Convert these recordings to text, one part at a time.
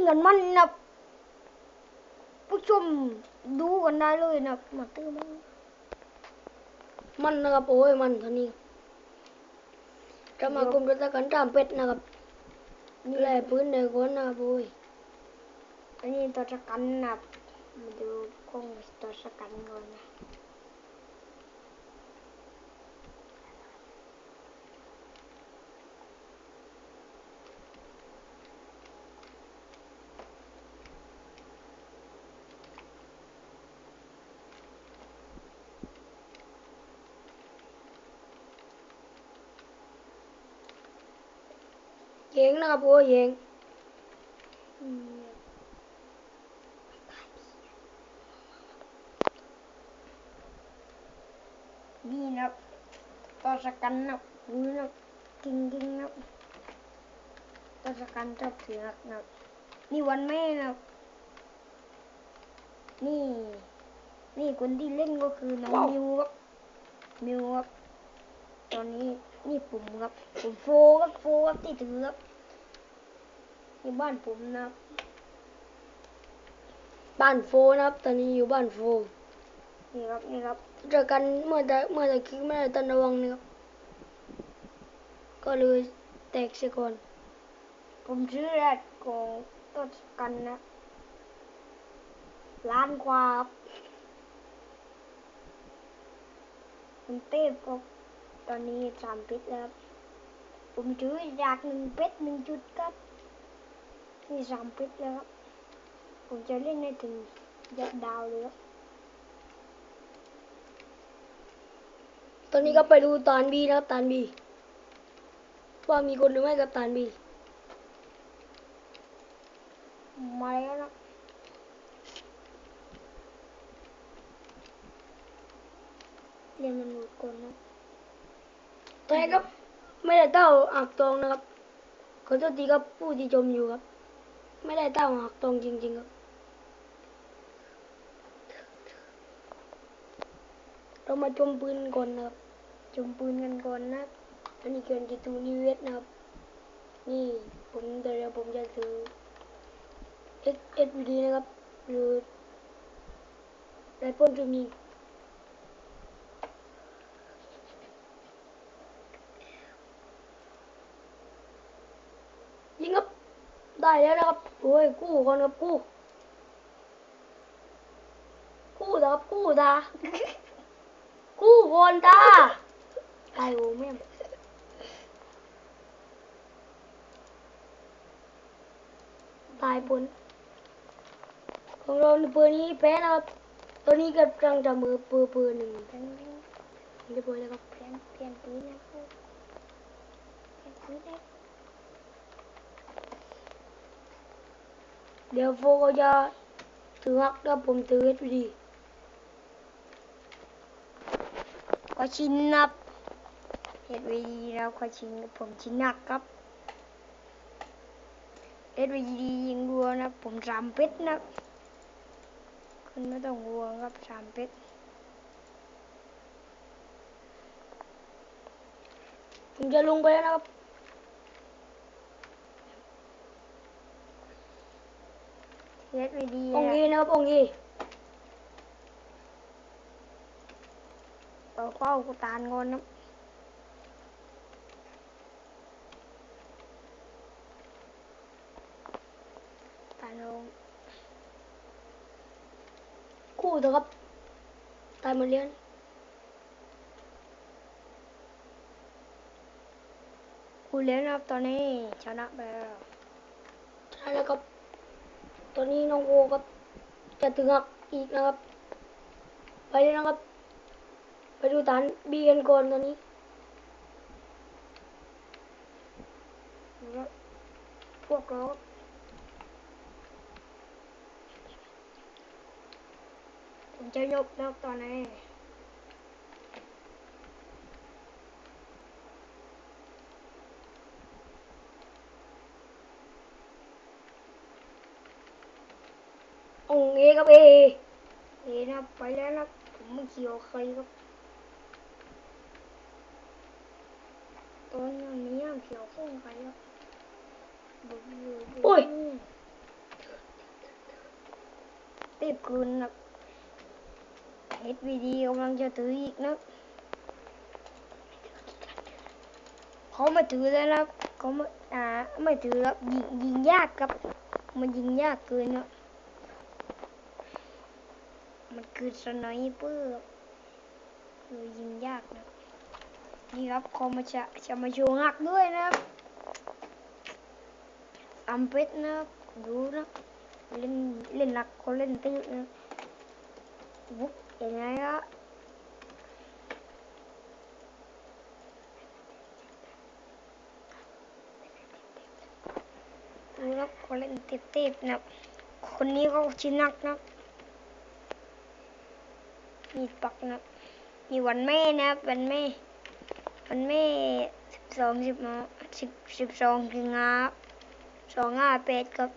งกันมันนะผู้ชมดูกันได้เลยนะมาตื้อมันมันนะครับโอ้ยมันเท่านี้จะมากลุ่มรัตกันตามเป็ดนะครับแหล่ปืนเด็กคนนะครับโอ้ยอันนี้ตัวสกันนะมาดูกล้องตัวสกันก่อนนะ เยงนะครับโอ้ยเยงอืมนี่นะตัวสกันนะปืนนะกิ้งกิ้งนะตัวสกันชอบถือหนักนะนี่วันแม่นะนี่ นี่คนที่เล่นก็คือน้องมิวครับมิวครับตอนนี้นี่ผมครับผมโฟครับโฟครับที่ถือครับ นี่บ้านผมนะครับ บ้านโฟนะครับ ตอนนี้อยู่บ้านโฟนี่ครับนี่ครับเจอกันเมื่อตะเมื่อตะกี้ไม่ได้ตันระวังนะครับ ก็เลยแตกเสียก่อน ผมซื้อแรกของต้นกันนะล้านกว่าครับผมเต้ก็ตอนนี้สามเพชรแล้วครับผมซื้ออยากหนึ่งเพชรหนึ่งจุดครับ นี่สามเพชรแล้วครับ ผมจะเล่นให้ถึงยอดดาวเลยครับตอนนี้ก็ไปดูตานบีนะครับตานบีว่ามีคนหรือไม่กับตานบีมาแล้วนะเรียนมันหมดก่อนนะแต่ก็ไม่ได้เต้าอักตองนะครับขอโทษทีครับผู้ที่ชมอยู่ครับ ไม่ได้เต้าอักตองจริงๆครับเรามาชมปืนก่อนนะครับ จมปืนกันก่อนนะอันนี้เกินจิตูนิเวศนะครับ นี่ผมเดี๋ยวผมจะถือ S S V D นะครับหรือไรพ่นจะมีงครับ ได้แล้วนะครับโอ้ยกู้ก่อนครับกู้กู้เถอะครับกู้ตากู้ก่อนตาตายโอ้แม่ตายบนของเราในนี้แพ้นะครับตอนนี้กำลังจะมือเบอร์เบอร์หนึ่งเปลี่ยนเรียบร้อยแล้วครับเปลี่ยนเปลี่ยนปืนนะครับเปลี่ยนปืนนะ เดี๋ยวโฟก็จะถือฮักแล้วผมถือเอสพีดีก็ชินนับเอ็ดวีดีแล้วก็ชินผมชินหนักครับเอ็ดวีดียิงรัวนะผมสามเพชรนะคุณไม่ต้องห่วงครับสามเพชรผมจะลงไปแล้วนะครับ เอ็ดวีดีองค์เอนะครับองค์เอต่อเข้ากูตานงอนนะตานลงคู่เถอะครับ ตายหมาเลี้ยนกูเลี้ยงนะครับตอนนี้ชนะไปแล้วใช่แล้วครับ ตอนนี้น้องโอก็จะถึงฮักอีกนะครับ ไปเลยนะครับ ไปดูฐานบีกันก่อนตอนนี้พวกเราผมจะยกแล้วตอนนี้ เอครับเอเห็นนะไปแล้วนะผมไม่เกี่ยวใครครับตอนนี้ไม่เกี่ยวข้องใครครับโอ้ยคืนนะเฮ็ดวีดีกำลังจะถืออีกนะเขาไม่ถือแล้วนะเขาไม่อ่าไม่ถือครับยิงยิงยากครับ มันยิงยากเกินนะ มันคือสไนเปอร์คือยิงยากนะ นี่ครับเขามาจะจะมาโชว์งักด้วยนะครับอัมเป็ดนะครับดูนะเล่นเล่นหนักเขาเล่นตื้อนะวุ๊บยังไงครับดูครับเล่นเต็บๆนะคนนี้เขาชินักนะ มีปักนะมีวันแม่นะครับวันแม่ วันแม่สิบสองสิบสิบสิบสองสิงหาสองห้าแปดครับ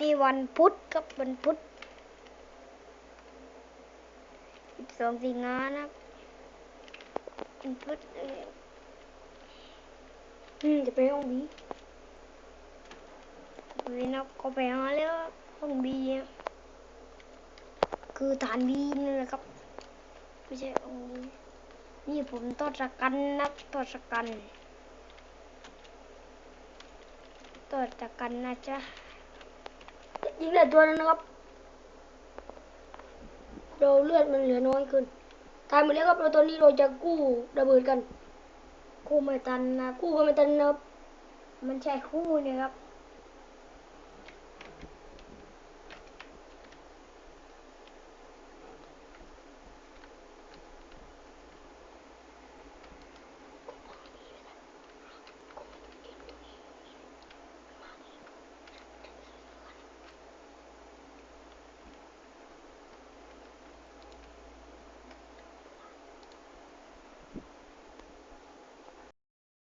นี่วันพุธครับวันพุธสิบสองสิงหานะครับวันพุธอืมจะไปห้องบีวีนับก็ไปหาแล้ว ห้องบีคือฐานบีนี่แหละครับ ไม่ใช่ห้องบีนี่ผมตอดสกันนับตอดสกันตอดสกันนะจ๊ะยิงได้ตัวนึงนะครับ เราเลือดมันเหลือน้อยขึ้นตายหมดแล้วครับเราตอนนี้เราจะกู้ระเบิดกันคู่ไม่ตันนะกู้ก็ไม่ทันนะครับมันใช่คู่เนี่ยครับ